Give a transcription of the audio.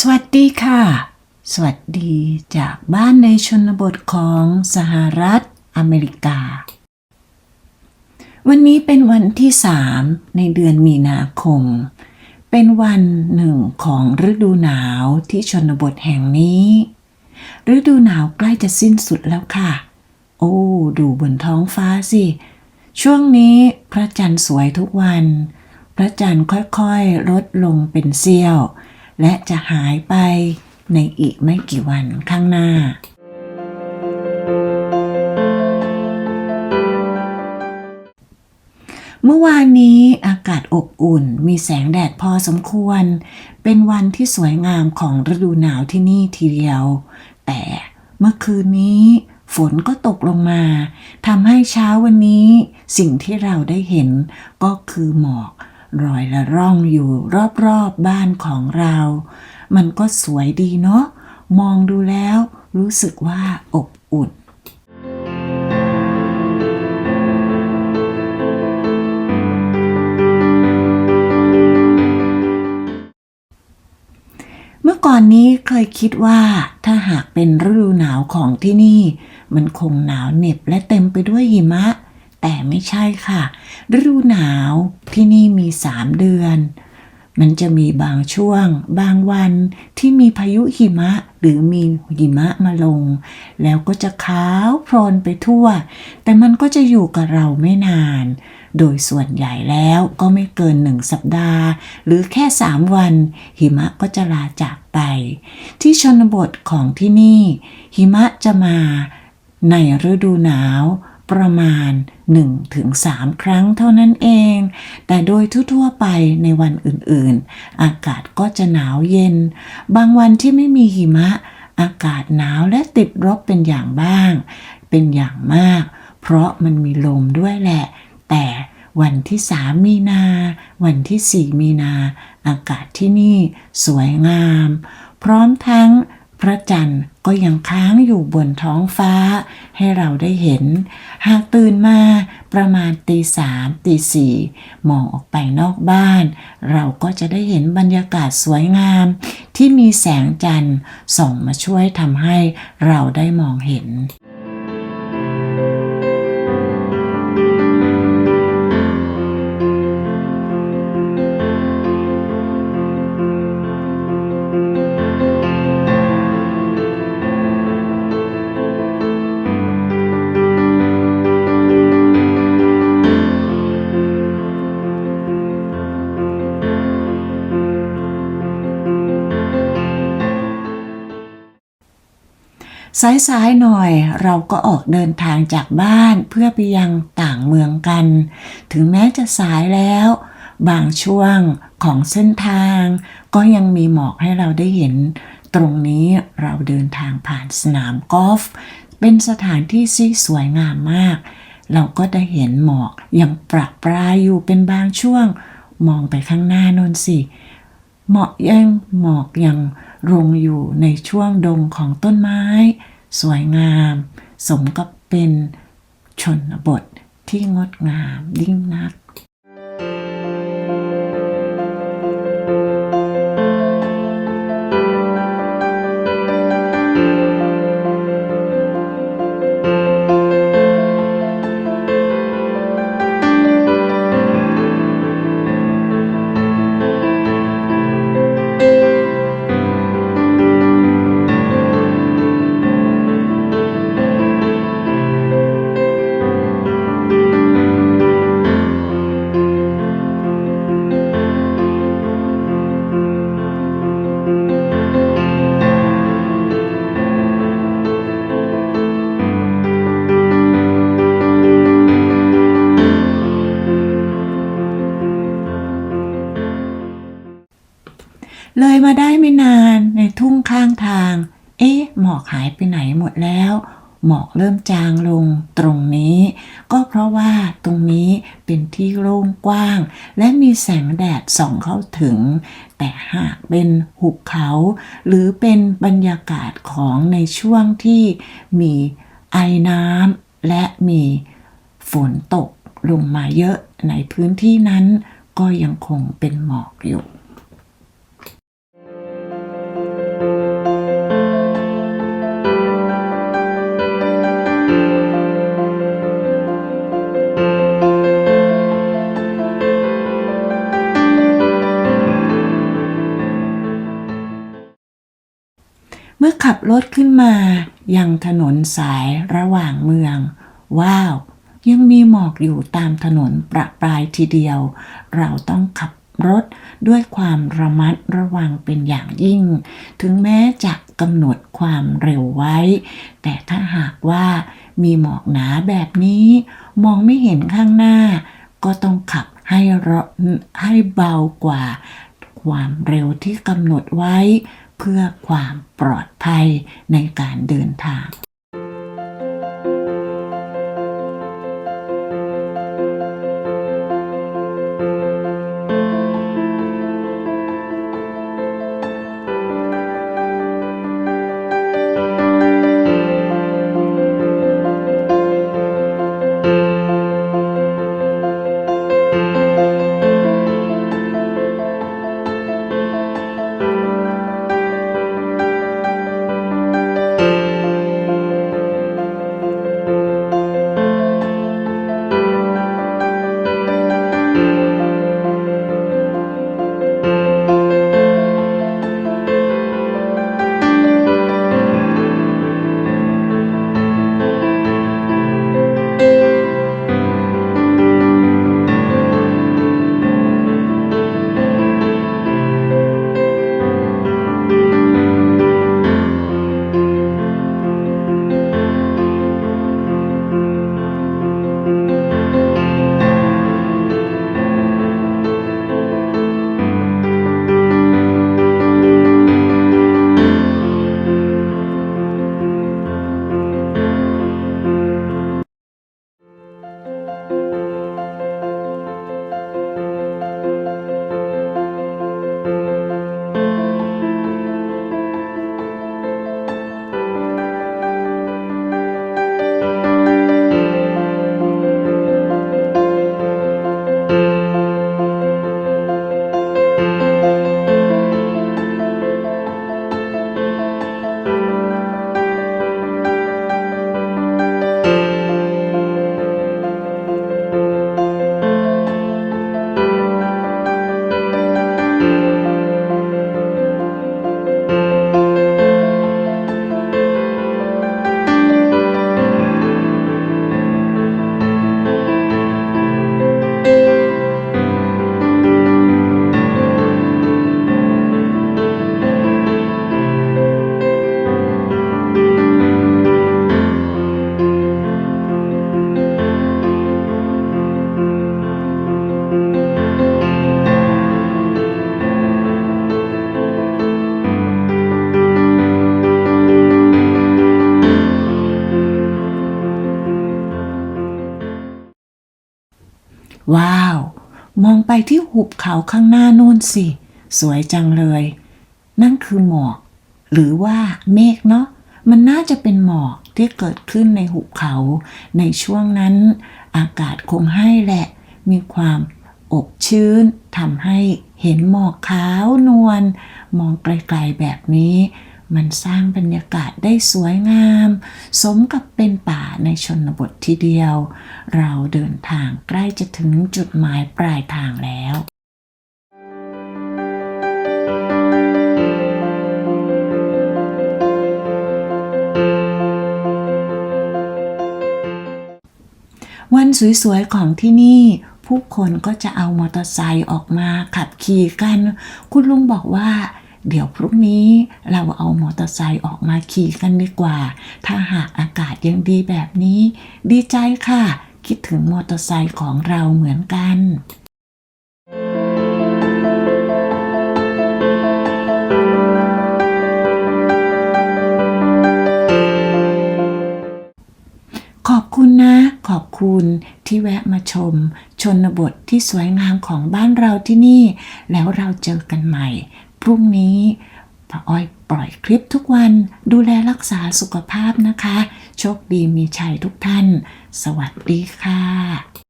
สวัสดีค่ะ สวัสดีจากบ้านในชนบทของสหรัฐอเมริกา วันนี้เป็นวันที่สามในเดือนมีนาคม เป็นวันหนึ่งของฤดูหนาวที่ชนบทแห่งนี้ ฤดูหนาวใกล้จะสิ้นสุดแล้วค่ะ โอ้ ดูบนท้องฟ้าสิ ช่วงนี้พระจันทร์สวยทุกวัน พระจันทร์ค่อยๆ ลดลงเป็นเสี้ยว และจะหายไปในอีกไม่กี่วันข้างหน้า เมื่อวานนี้อากาศอบอุ่นมีแสงแดดพอสมควร เป็นวันที่สวยงามของฤดูหนาวที่นี่ทีเดียว แต่เมื่อคืนนี้ฝนก็ตกลงมาทำให้เช้าวันนี้ สิ่งที่เราได้เห็นก็คือหมอก รอยละร่องอยู่รอบๆบบ้านของเรา มันก็สวยดีเนาะ มองดูแล้วรู้สึกว่าอบอุ่นเมื่อก่อนนี้เคยคิดว่าถ้าหากเป็นฤดูหนาวของที่นี่ มันคงหนาวเหน็บและเต็มไปด้วยหิมะ แต่ไม่ใช่ค่ะ ฤดูหนาวที่นี่มีสามเดือน มันจะมีบางช่วง บางวันที่มีพายุหิมะหรือมีหิมะมาลง แล้วก็จะขาวโพลนไปทั่ว แต่มันก็จะอยู่กับเราไม่นาน โดยส่วนใหญ่แล้วก็ไม่เกินหนึ่งสัปดาห์ หรือแค่สามวัน หิมะก็จะลาจากไป ที่ชนบทของที่นี่ หิมะจะมาในฤดูหนาว ประมาณ 1-3 ครั้งเท่านั้นเอง แต่โดยทั่วๆไปในวันอื่นๆ อากาศก็จะหนาวเย็น บางวันที่ไม่มีหิมะ อากาศหนาวและติดลบเป็นอย่างบ้าง เป็นอย่างมาก เพราะมันมีลมด้วยแหละ แต่วันที่3มีนา วันที่4มีนา อากาศที่นี่สวยงาม พร้อมทั้ง พระจันทร์ก็ยังค้างอยู่บนท้องฟ้า ให้เราได้เห็น หากตื่นมาประมาณตีสามตีสี่มองออกไปนอกบ้าน เราก็จะได้เห็นบรรยากาศสวยงาม ที่มีแสงจันทร์ส่องมาช่วยทำให้เราได้มองเห็น สายๆหน่อยเราก็ออกเดินทางจากบ้านเพื่อไปยังต่างเมืองกัน ถึงแม้จะสายแล้ว บางช่วงของเส้นทาง ก็ยังมีหมอกให้เราได้เห็น ตรงนี้เราเดินทางผ่านสนามกอล์ฟเป็นสถานที่ที่สวยงามมาก เราก็ได้เห็นหมอกยังประปรายอยู่เป็นบางช่วง มองไปข้างหน้า นนสิหมอกยังหมอกยัง รงอยู่ในช่วงดงของต้นไม้ สวยงาม สมกับเป็นชนบทที่งดงามยิ่งนัก เลยมาได้ไม่นานในทุ่งข้างทาง เอ๊ะ หมอกหายไปไหนหมดแล้ว หมอกเริ่มจางลงตรงนี้ ก็เพราะว่าตรงนี้เป็นที่โล่งกว้าง และมีแสงแดดส่องเข้าถึง แต่หากเป็นหุบเขา หรือเป็นบรรยากาศของในช่วงที่มีไอน้ำและมีฝนตกลงมาเยอะในพื้นที่นั้นก็ยังคงเป็นหมอกอยู่ รถขึ้นมา ยังถนนสายระหว่างเมือง ว้าว ยังมีหมอกอยู่ตามถนนประปรายทีเดียว เราต้องขับรถด้วยความระมัดระวังเป็นอย่างยิ่ง ถึงแม้จะกำหนดความเร็วไว้ แต่ถ้าหากว่ามีหมอกหนาแบบนี้ มองไม่เห็นข้างหน้า ก็ต้องขับให้เราให้เบากว่า ความเร็วที่กำหนดไว้ เพื่อความปลอดภัยในการเดินทาง ว้าว มองไปที่หุบเขาข้างหน้านู่นสิ สวยจังเลย นั่นคือหมอก หรือว่าเมฆเนาะมันน่าจะเป็นหมอกที่เกิดขึ้นในหุบเขา ในช่วงนั้น อากาศคงให้แหละ มีความอบชื้นทำให้เห็นหมอกขาวนวลมองไกลๆแบบนี้ มันสร้างบรรยากาศได้สวยงาม สมกับเป็นป่าในชนบททีเดียว เราเดินทางใกล้จะถึงจุดหมายปลายทางแล้ววันสวยๆของที่นี่ ผู้คนก็จะเอามอเตอร์ไซค์ออกมาขับขี่กัน คุณลุงบอกว่า เดี๋ยวพรุ่งนี้เราเอามอเตอร์ไซค์ออกมาขี่กันดีกว่า ถ้าหากอากาศยังดีแบบนี้ ดีใจค่ะ คิดถึงมอเตอร์ไซค์ของเราเหมือนกันขอบคุณนะ ขอบคุณที่แวะมาชม ชนบทที่สวยงามของบ้านเราที่นี่ แล้วเราเจอกันใหม่ พรุ่งนี้ป้าอ้อยปล่อยคลิปทุกวันดูแลรักษาสุขภาพนะคะ โชคดีมีชัยทุกท่าน สวัสดีค่ะ